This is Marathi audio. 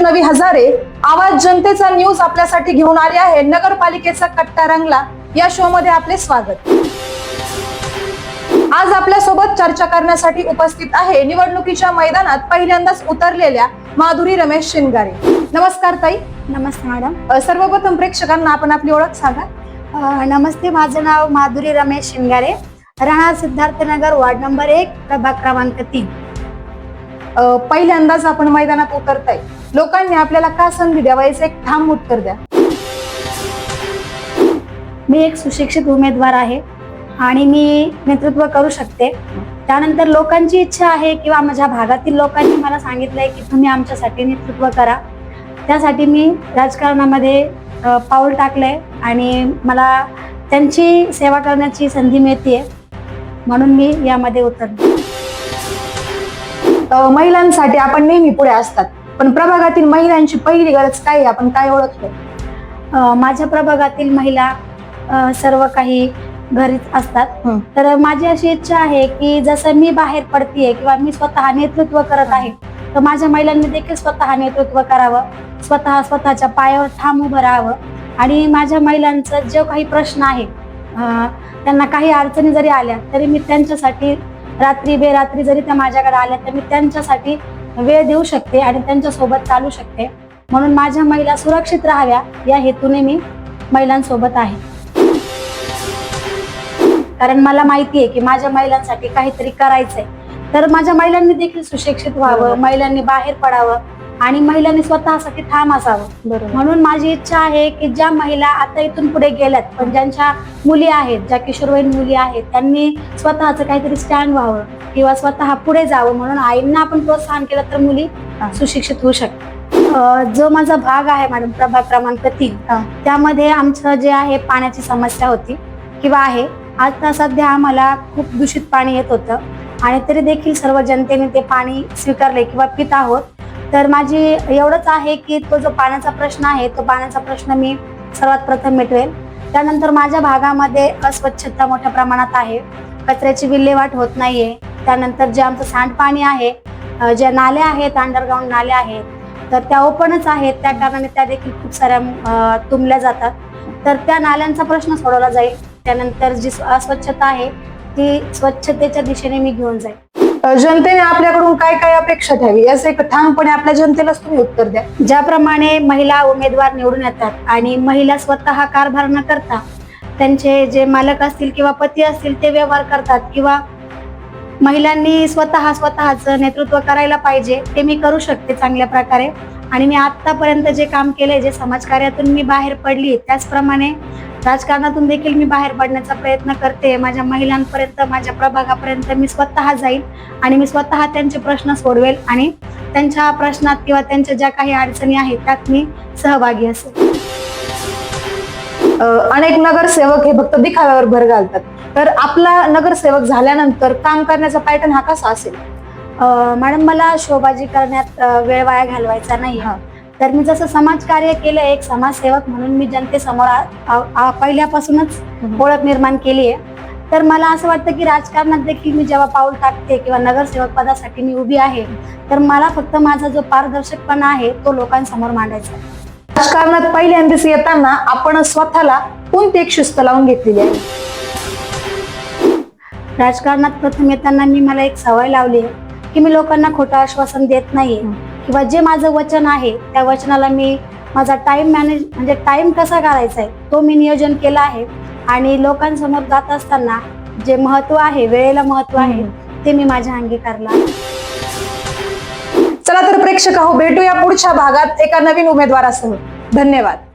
वैष्णवी हजारे आवाज जनतेचा न्यूज आपल्यासाठी घेऊन आले आहे. नगरपालिकेचा कट्टा रंगला. या शो मध्ये आपले स्वागत. आज आपल्यासोबत चर्चा करण्यासाठी उपस्थित आहे निवडणुकीच्या मैदानात पहिल्यांदाच उतरलेल्या माधुरी रमेश शिंगारे. नमस्कार ताई. नमस्ते मॅडम सर्वप्रथम प्रेक्षकांना आपण आपली ओळख सांगा. नमस्ते माझं नाव माधुरी रमेश शिंगारे. राहणार सिद्धार्थनगर वार्ड नंबर एक प्रभाग क्रमांक तीन. पहिल्यांदाच आपण मैदानात उतरताय. लोकांनी आपल्याला का संधी द्यावा याचं एक ठाम उत्तर द्या. मी एक सुशिक्षित उमेदवार आहे आणि मी नेतृत्व करू शकते. त्यानंतर लोकांची इच्छा आहे किंवा माझ्या भागातील लोकांनी मला सांगितलंय की तुम्ही आमच्यासाठी नेतृत्व करा. त्यासाठी मी राजकारणामध्ये पाऊल टाकलंय आणि मला त्यांची सेवा करण्याची संधी मिळते म्हणून मी यामध्ये उतरले महिलांसाठी आपण नेहमी पुढे असतात. पण प्रभागातील महिलांची पहिली गरज काय? आपण काय ओळखतो? माझ्या प्रभागातील महिला सर्व काही घरीच असतात. तर माझी अशी इच्छा आहे की जसं मी बाहेर पडतीये किंवा मी स्वतः नेतृत्व करत आहे तर माझ्या महिलांनी देखील स्वतः नेतृत्व करावं स्वतः स्वतःच्या पायावर ठाम उभं राहावं. आणि माझ्या महिलांचा जो काही प्रश्न आहे त्यांना काही अडचणी जरी आल्या तरी मी त्यांच्यासाठी रात्री बेरात्री जरी त्या माझ्याकडे आल्या तर मी त्यांच्यासाठी वेळ देऊ शकते आणि त्यांच्यासोबत चालू शकते. म्हणून माझ्या महिला सुरक्षित राहाव्या या हेतूने मी महिलांसोबत आहे. कारण मला माहिती आहे की माझ्या महिलांसाठी काहीतरी करायचंय. तर माझ्या महिलांनी देखील सुशिक्षित. व्हावं महिलांनी बाहेर पडावं आणि महिलांनी स्वतःसाठी ठाम असावं. बरोबर. म्हणून माझी इच्छा आहे की ज्या महिला आता इथून पुढे गेल्यात पण ज्यांच्या मुली आहेत ज्या किशोरवयीन मुली आहेत त्यांनी स्वतःचं काहीतरी स्टँड व्हावं किंवा स्वतः पुढे जावं म्हणून आईंना आपण प्रोत्साहन केलं तर मुली. सुशिक्षित होऊ शकतात. जो माझा भाग आहे मॅडम प्रभाग क्रमांक तीन. त्यामध्ये आमचं जे आहे पाण्याची समस्या होती किंवा आहे. आता सध्या आम्हाला खूप दूषित पाणी येत होतं आणि तरी देखील सर्व जनतेने ते पाणी स्वीकारले किंवा पित आहोत. तर माझी एवढंच आहे की तो जो पाण्याचा प्रश्न आहे तो पाण्याचा प्रश्न मी सर्वात प्रथम मिटवेल त्यानंतर माझ्या भागामध्ये अस्वच्छता मोठ्या प्रमाणात आहे. कचऱ्याची विल्हेवाट होत नाहीये. त्यानंतर जे आमचं सांडपाणी आहे ज्या नाल्या आहेत अंडरग्राऊंड नाल्या आहेत तर त्या ओपनच आहेत. त्या कारणाने त्या देखील खूप साऱ्या तुंबल्या जातात. तर त्या नाल्यांचा प्रश्न सोडवला जाईल. त्यानंतर जी अस्वच्छता आहे ती स्वच्छतेच्या दिशेने मी घेऊन जाईल जनतेने आपल्याकडून काय काय अपेक्षा ठेवी याचं एक ठामपणे आपल्या जनतेलाच तुम्ही उत्तर द्या. ज्याप्रमाणे महिला उमेदवार निवडून येतात आणि महिला स्वतः कारभार न करता त्यांचे जे मालक असतील किंवा पती असतील ते व्यवहार करतात किंवा महिलांनी स्वतः स्वतःचं नेतृत्व करायला पाहिजे ते मी करू शकते चांगल्या प्रकारे. आणि मी आतापर्यंत जे काम केले जे समाजकार्यातून मी बाहेर पडली त्याचप्रमाणे राजकारणातून देखील मी बाहेर पडण्याचा प्रयत्न करते. माझ्या महिलांपर्यंत माझ्या प्रभागापर्यंत मी स्वतः जाईल आणि मी स्वतः त्यांचे प्रश्न सोडवेल आणि त्यांच्या प्रश्नात किंवा त्यांच्या ज्या काही अडचणी आहेत त्यात मी सहभागी असेल. अनेक नगरसेवक हे फक्त दिखाव्यावर भर घालतात. तर आपला नगरसेवक झाल्यानंतर काम करण्याचा पॅटर्न हा कसा असेल? मॅडम मला शोबाजी करण्यात वेळ वाया घालवायचा नाही. हा. तर मी जसं समाजकार्य केलं एक समाजसेवक म्हणून मी जनतेसमोर पहिल्यापासूनच ओळख निर्माण केली आहे. तर मला असं वाटतं की राजकारणात देखील मी जेव्हा पाऊल टाकते किंवा नगरसेवक पदासाठी मी उभी आहे तर मला फक्त माझा जो पारदर्शकपणा आहे तो लोकांसमोर मांडायचा राजकारणात पहिल्यांदाच येताना आपण स्वतःला कोणती एक शिस्त लावून घेतलेली आहे? राजकारणात प्रथम येताना मी मला एक सवय लावली आहे की मी लोकांना खोटं आश्वासन देत नाहीये. हं. किंवा जे माझं वचन आहे त्या वचनाला मी माझा टाइम मॅनेज म्हणजे टाइम कसा करायचा आहे तो मी नियोजन केला आहे. आणि लोकांसमोर जात असताना जे महत्त्व आहे वेळेला महत्त्व आहे ते मी माझ्या अंगीकारला. चला तर प्रेक्षक हो भेटूया पुढच्या भागात एका नवीन उमेदवारासह. धन्यवाद.